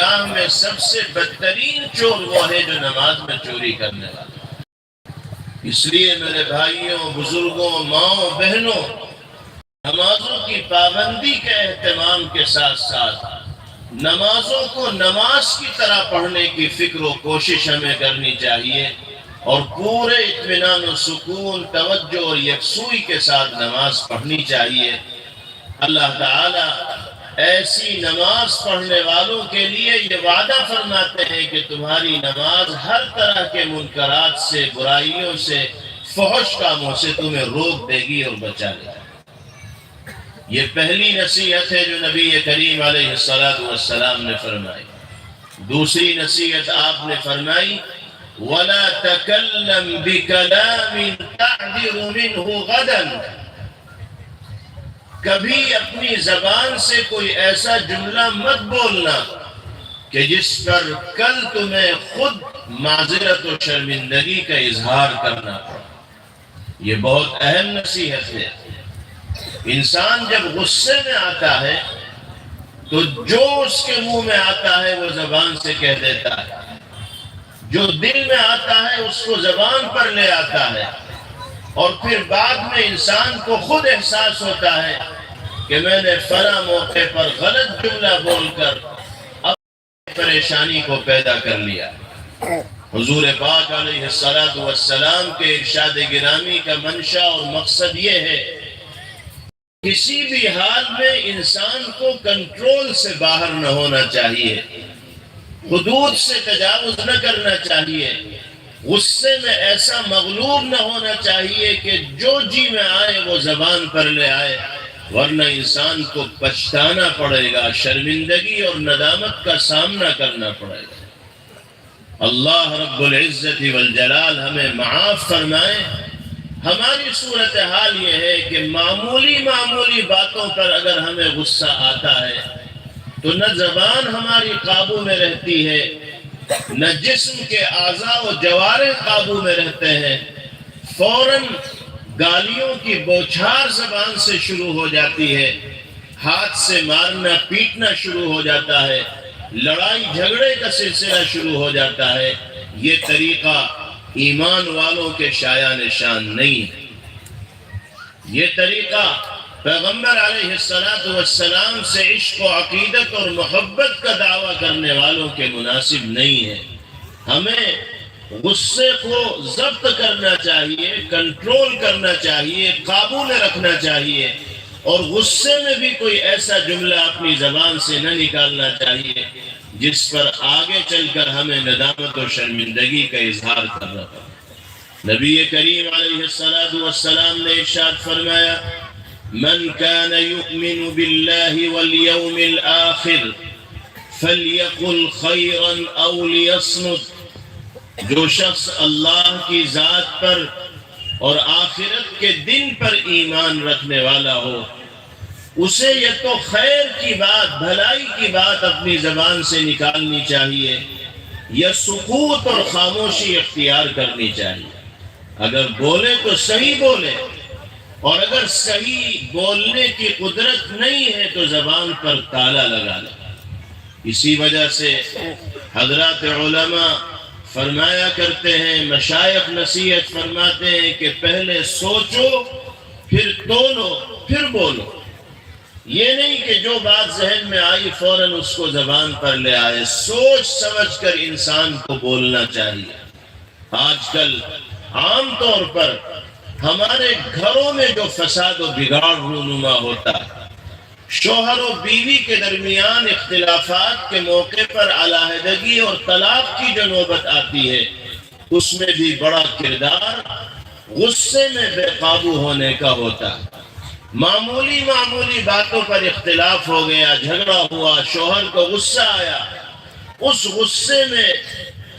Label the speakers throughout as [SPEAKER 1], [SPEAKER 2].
[SPEAKER 1] نگاہ میں سب سے بدترین چور وہ ہے جو نماز میں چوری کرنے والا اس لیے میرے بھائیوں، بزرگوں، ماؤں، بہنوں، نمازوں کی پابندی کے اہتمام کے ساتھ ساتھ نمازوں کو نماز کی طرح پڑھنے کی فکر و کوشش ہمیں کرنی چاہیے اور پورے اطمینان و سکون، توجہ اور یکسوئی کے ساتھ نماز پڑھنی چاہیے۔ اللہ تعالی ایسی نماز پڑھنے والوں کے لیے یہ وعدہ فرماتے ہیں کہ تمہاری نماز ہر طرح کے منکرات سے، برائیوں سے، فحش کاموں سے تمہیں روک دے گی اور بچا لے گی۔ یہ پہلی نصیحت ہے جو نبی کریم علیہ السلام نے فرمائی۔ دوسری نصیحت آپ نے فرمائی، وَلَا تَكَلَّمْ بِكَلَامٍ تَعْدِرُ مِنْهُ غَدًا۔ کبھی اپنی زبان سے کوئی ایسا جملہ مت بولنا کہ جس پر کل تمہیں خود معذرت و شرمندگی کا اظہار کرنا پڑا۔ یہ بہت اہم نصیحت ہے۔ انسان جب غصے میں آتا ہے تو جو اس کے منہ میں آتا ہے وہ زبان سے کہہ دیتا ہے۔ جو دل میں آتا ہے اس کو زبان پر لے آتا ہے۔ اور پھر بعد میں انسان کو خود احساس ہوتا ہے کہ میں نے فلاں موقع پر غلط جملہ بول کر اپنی پریشانی کو پیدا کر لیا۔ حضور پاک علیہ السلام کے ارشاد گرامی کا منشا اور مقصد یہ ہے کسی بھی حال میں انسان کو کنٹرول سے باہر نہ ہونا چاہیے، حدود سے تجاوز نہ کرنا چاہیے۔ غصے میں ایسا مغلوب نہ ہونا چاہیے کہ جو جی میں آئے وہ زبان پر لے آئے، ورنہ انسان کو پچھتانا پڑے گا، شرمندگی اور ندامت کا سامنا کرنا پڑے گا۔ اللہ رب العزت والجلال ہمیں معاف فرمائے۔ ہماری صورتحال یہ ہے کہ معمولی معمولی باتوں پر اگر ہمیں غصہ آتا ہے، تو نہ زبان ہماری قابو میں رہتی ہے نہ جسم کے اعضاء و جوارے قابو میں رہتے ہیں، فوراً گالیوں کی بوچھار زبان سے شروع ہو جاتی ہے، ہاتھ سے مارنا، پیٹنا شروع ہو جاتا ہے، لڑائی، جھگڑے کا سلسلہ شروع ہو جاتا ہے۔ یہ طریقہ ایمان والوں کے شاع نشان نہیں ہے۔ یہ طریقہ پیغمبر علیہ السلام سے عشق و عقیدت اور محبت کا دعویٰ کرنے والوں کے مناسب نہیں ہے۔ ہمیں غصے کو ضبط کرنا چاہیے، کنٹرول کرنا چاہیے، قابو میں رکھنا چاہیے اور غصے میں بھی کوئی ایسا جملہ اپنی زبان سے نہ نکالنا چاہیے جس پر آگے چل کر ہمیں ندامت و شرمندگی کا اظہار کرنا پڑا نبی کریم علیہ السلام نے ارشاد فرمایا من كان يؤمن بالله واليوم الآخر فليقل خيرا أو ليصمت، جو شخص اللہ کی ذات پر اور آخرت کے دن پر ایمان رکھنے والا ہو، اسے یہ تو خیر کی بات، بھلائی کی بات اپنی زبان سے نکالنی چاہیے یا سکوت اور خاموشی اختیار کرنی چاہیے۔ اگر بولے تو صحیح بولے اور اگر صحیح بولنے کی قدرت نہیں ہے تو زبان پر تالا لگا لے۔ اسی وجہ سے حضرات علماء فرمایا کرتے ہیں مشائق نصیحت فرماتے ہیں کہ پہلے سوچو، پھر تولو پھر بولو۔ یہ نہیں کہ جو بات ذہن میں آئی فوراً اس کو زبان پر لے آئے۔ سوچ سمجھ کر انسان کو بولنا چاہیے۔ آج کل عام طور پر ہمارے گھروں میں جو فساد و بگاڑ رونما ہوتا ہے، شوہر و بیوی کے درمیان اختلافات کے موقع پر علیحدگی اور طلاق کی جو نوبت آتی ہے، اس میں بھی بڑا کردار غصے میں بے قابو ہونے کا ہوتا ہے۔ معمولی معمولی باتوں پر اختلاف ہو گیا، جھگڑا ہوا، شوہر کو غصہ آیا۔ اس غصے میں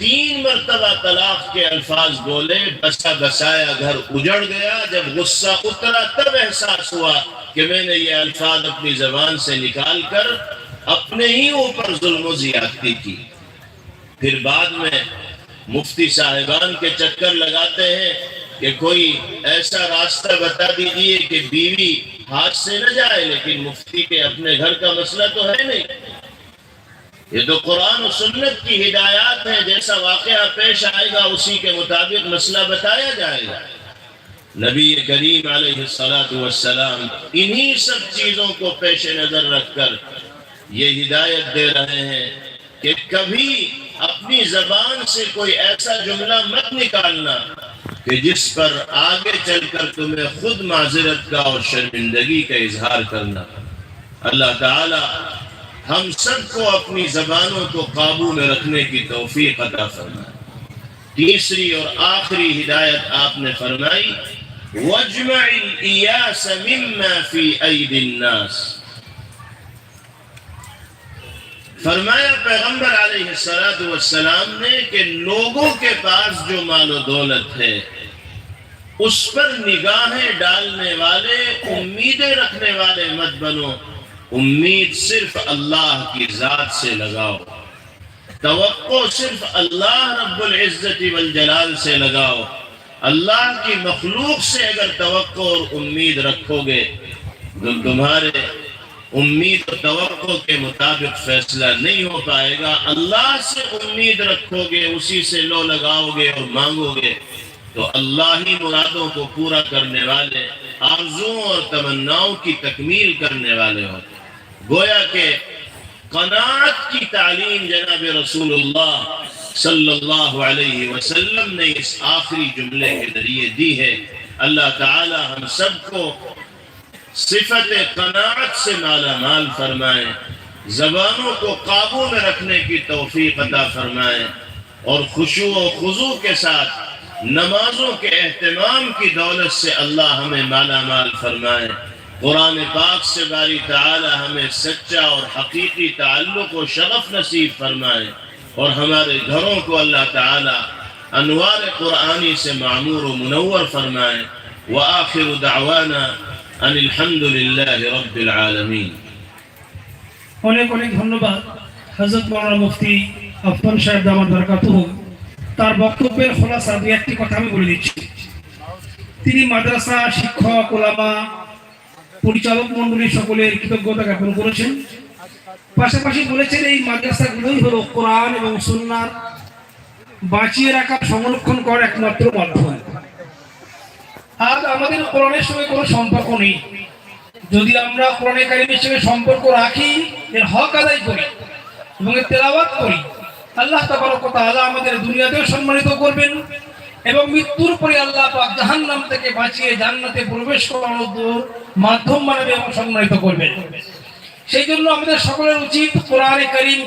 [SPEAKER 1] تین مرتبہ طلاق کے الفاظ بولے بسا بسایا گھر اجڑ گیا، جب غصہ اترا تب احساس ہوا کہ میں نے یہ الفاظ اپنی زبان سے نکال کر اپنے ہی اوپر ظلم و زیادتی کی۔ پھر بعد میں مفتی صاحبان کے چکر لگاتے ہیں کہ کوئی ایسا راستہ بتا دیجیے کہ بیوی ہاتھ سے نہ جائے، لیکن مفتی کے اپنے گھر کا مسئلہ تو ہے نہیں۔ یہ تو قرآن و سنت کی ہدایات ہیں، جیسا واقعہ پیش آئے گا، اسی کے مطابق مسئلہ بتایا جائے گا۔ نبی کریم علیہ السلام انہی سب چیزوں کو پیش نظر رکھ کر یہ ہدایت دے رہے ہیں کہ کبھی اپنی زبان سے کوئی ایسا جملہ مت نکالنا کہ جس پر آگے چل کر تمہیں خود معذرت کا اور شرمندگی کا اظہار کرنا۔ اللہ تعالی ہم سب کو اپنی زبانوں کو قابو میں رکھنے کی توفیق عطا فرمائے۔ تیسری اور آخری ہدایت آپ نے فرمائی وَجْمَعِ الْإِيَاسَ مِمَّا فِي أَيْدِ النَّاسِ۔ فرمایا پیغمبر علیہ السلام والسلام نے کہ لوگوں کے پاس جو مال و دولت ہے، اس پر نگاہیں ڈالنے والے، امیدیں رکھنے والے مت بنو۔ امید صرف اللہ کی ذات سے لگاؤ۔ توقع صرف اللہ رب العزت والجلال سے لگاؤ۔ اللہ کی مخلوق سے اگر توقع اور امید رکھو گے، تو تمہارے امید و توقع کے مطابق فیصلہ نہیں ہو پائے گا۔ اللہ سے امید رکھو گے، اسی سے لو لگاؤ گے اور مانگو گے۔ تو اللہ ہی مرادوں کو پورا کرنے والے، آرزوں اور تمناؤں کی تکمیل کرنے والے ہوتے گویا کہ قناعت کی تعلیم جناب رسول اللہ صلی اللہ علیہ وسلم نے اس آخری جملے کے ذریعے دی ہے۔ اللہ تعالی ہم سب کو صفت قناعت سے مالا مال فرمائے، زبانوں کو قابو میں رکھنے کی توفیق عطا فرمائے اور خوشو و خضو کے ساتھ نمازوں کے اہتمام کی دولت سے اللہ ہمیں مالا مال فرمائے۔ قرآن پاک سے باری تعالی ہمیں سچا اور حقیقی تعلق و شرف نصیب فرمائے اور ہمارے گھروں کو اللہ تعالی انوار قرآنی سے معمور و منور فرمائے وآخر دعوانا ان الحمد للہ رب العالمین
[SPEAKER 2] অনেক অনেক ধন্যবাদ হজরত মৌলানা মুফতি আফতান সাহেব দামাদ বরকাতুহ তার বক্তব্যের খোলাসা দু একটি কথা আমি বলে দিচ্ছি তিনি মাদ্রাসা শিক্ষক ওলামা পরিচালক মন্ডলী সকলের কৃতজ্ঞতা জ্ঞাপন করেছেন। পাশাপাশি বলেছেন, এই মাদ্রাসাগুলোই হলো কোরআন এবং সুন্নার বাঁচিয়ে রাখা, সংরক্ষণ করার একমাত্র মাধ্যম। আজ আমাদের কোরআনের সঙ্গে কোনো সম্পর্ক নেই। যদি আমরা কোরআনে কারিমের সঙ্গে সম্পর্ক রাখি, এর হক আদায় করি এবং তেলাওয়াত করি, আল্লাহ তাবারক ওয়া তাআলা আমাদের দুনিয়াতেও সম্মানিত করবেন। এবং মৃত্যুর পরে আল্লাহ পাক জাহান্নাম থেকে বাঁচিয়ে জান্নাতে প্রবেশ করানোর মাধ্যম বানাবে এবং সম্মানিত করবেন। সেই জন্য আমাদের সকলের উচিত কোরআনে কারিম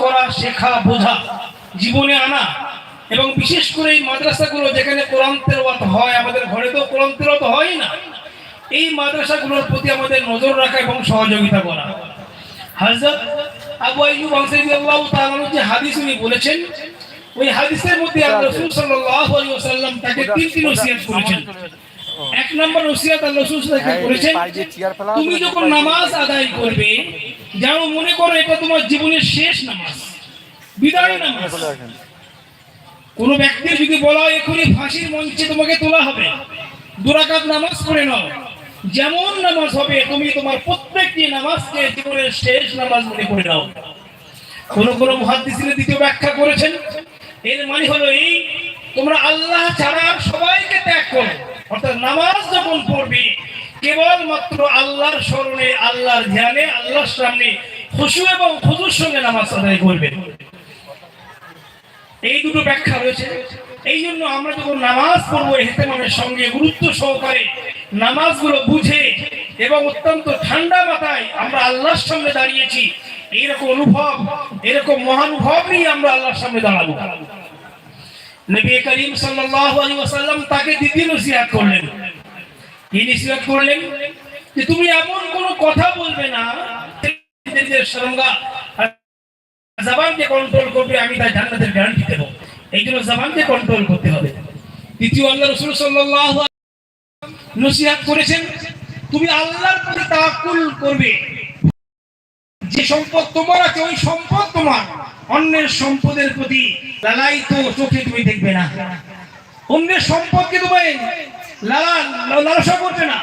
[SPEAKER 2] করা, শেখা, বোঝা, জীবনে আনা এবং বিশেষ করে এই মাদ্রাসাগুলো যেখানে কোরআন তেলাওয়াত হয়, আমাদের ঘরে তো কোরআন তেলাওয়াত হয় না, এই মাদ্রাসাগুলোর প্রতি আমাদের নজর রাখা এবং সহযোগিতা করা। হযরত আবু আইয়ুব আনসারী রাদিয়াল্লাহু তাআলা যে হাদিস উনি বলেছেন ওই হাদিসের মধ্যে আল্লাহ রাসূল সাল্লাল্লাহু আলাইহি ওয়াসাল্লাম তাকে তিনটি নসিহত করেছেন। এক নম্বর নসিহত আল্লাহ রাসূল তাকে করেছেন তুমি যখন নামাজ আদায় করবে যেন মনে করো এটা তোমার জীবনের শেষ নামাজ বিদায় নামাজ। কোন ব্যক্তির যদি বলা হয় এখনই ফাঁসির মঞ্চে তোমাকে তোলা হবে দুরাকাত নামাজ পড়ে নাও যেমন নামাজ হবে তুমি তোমার প্রত্যেকটি নামাজকে জীবনের শেষ নামাজ মনে করে নাও। কোন কোন মহাদিসিনে দ্বিতীয় ব্যাখ্যা করেছেন এর মানে হলো এই, তোমরা আল্লাহ ছাড়া সবাইকে ত্যাগ করো। অর্থাৎ নামাজ যখন পড়বে, কেবলমাত্র আল্লাহর স্মরণে, আল্লাহর ধ্যানে, আল্লাহর সামনে খুশু এবং খুজুর সঙ্গে নামাজ আদায় করবে। এই দুটো ব্যাখ্যা রয়েছে। এই জন্য আমরা যখন নামাজ পড়ব, এহতেমামের সঙ্গে গুরুত্ব সহকারে নামাজগুলো বুঝে এবং অত্যন্ত ঠান্ডা মাথায় আমরা আল্লাহর সঙ্গে দাঁড়িয়েছি এইরকম অনুভব, এরকম মহানুভব নিয়ে আমরা আল্লাহর সামনে দাঁড়াবো। নবী করিম ওয়াসাল্লাম তাকে দ্বিতীয় নসিহত করলেন। কি নসিহত করলেন? যে তুমি এমন কোনো কথা বলবে না তুমি আল্লাহর করবে। যে সম্পদ তোমার আছে, ওই সম্পদ তোমার। অন্যের সম্পদের প্রতি লালায়িত চোখে তুমি দেখবে না। অন্যের সম্পদকে তুমি লালা লালসা করবে না।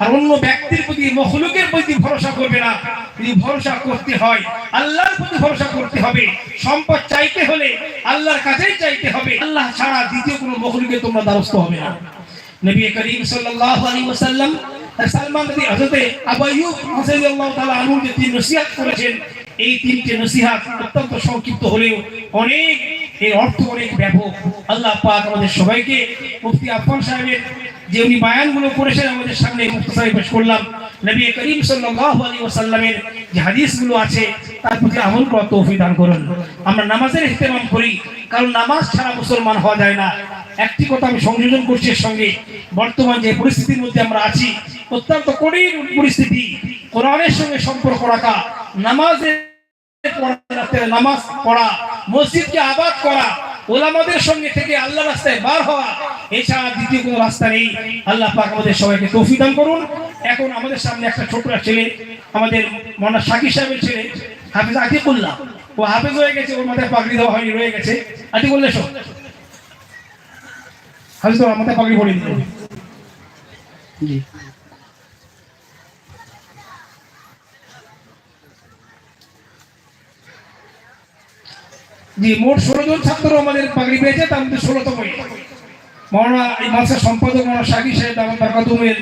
[SPEAKER 2] আর অন্য ব্যক্তির প্রতি, মখলুকের প্রতি ভরসা করবে না। যদি ভরসা করতে হয়, আল্লাহর প্রতি ভরসা করতে হবে। সম্পদ চাইতে হলে আল্লাহর কাছেই চাইতে হবে। আল্লাহ ছাড়া দ্বিতীয় কোনো মখলুকে তোমরা দ্বারস্থ হবে না। নবী করিম সাল্লাল্লাহু আলাইহি ওয়াসাল্লাম সালমান নবী হযরত আবু আইয়ুব রাদিয়াল্লাহু তাআলা আনহু যে তিন নসিহত করেছেন, এই তিনটে নসিহত অত্যন্ত সংক্ষিপ্ত হলেও অনেক, এর অর্থ অনেক ব্যাপক। আল্লাহ পাক আমাদের সবাইকে মুফতি আফফান সাহেবের যে উনি বায়ানগুলো করেছেন, আমাদের সামনে মুক্তসারি পেশ করলাম। নবী করিম সাল্লাল্লাহু আলাইহি ওয়াসাল্লামের যে হাদিসগুলো আছে, তার প্রতি আমল করার তৌফিক দান করুন। আমরা নামাজের ইহতেমাম করি, কারণ নামাজ ছাড়া মুসলমান হওয়া যায় না। একটি কথা আমি সংযোজন করছি এর সঙ্গে, বর্তমান যে পরিস্থিতির মধ্যে আমরা আছি অত্যন্ত কঠিন পরিস্থিতি। কোরআনের সঙ্গে সম্পর্ক রাখা, নামাজের নামাজ পড়া, মসজিদকে আবাদ করা, ওলামাদের সঙ্গে থেকে আল্লাহ রাস্তায় বার হওয়া, এছাড়া দ্বিতীয় কোনো রাস্তা নেই। আল্লাহ পাক আমাদের সবাইকে তৌফিক দান করুন। এখন আমাদের সামনে একটা ছোট একটা ছেলে, আমাদের মনা শাকির সাহেবের ছেলে, হাফিজ আতিকুল্লাহ। ও হাফিজ হয়ে গেছে, ওর মাথায় পাগড়ি দেওয়া হয়নি, রয়ে গেছে। আতিকুল্লাহ শোন হাফিজ তোমার মাথায় পাগড়ি পড়ে দিল জি। জি মোট ষোলো জন ছাত্র আমাদের পাগড়ি পেয়েছে, তার মধ্যে ষোলোতম মৌলানা এই মাসের সম্পাদক মৌলানা শাকির সাহেব আমার বারকাতুমের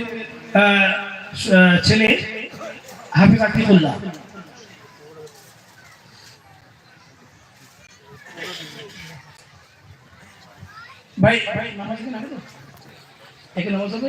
[SPEAKER 2] ছেলে হাফিজ আকিবুল্লাহ। ভাই ভাই, নামাজ একে নামাজ হবে?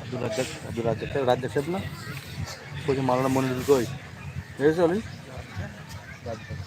[SPEAKER 3] আব্দুল রাজ্জাক আব্দুল রাজ্জাক মালানা মনিরুল কই? বুঝেছ আমি রাজ্জাক।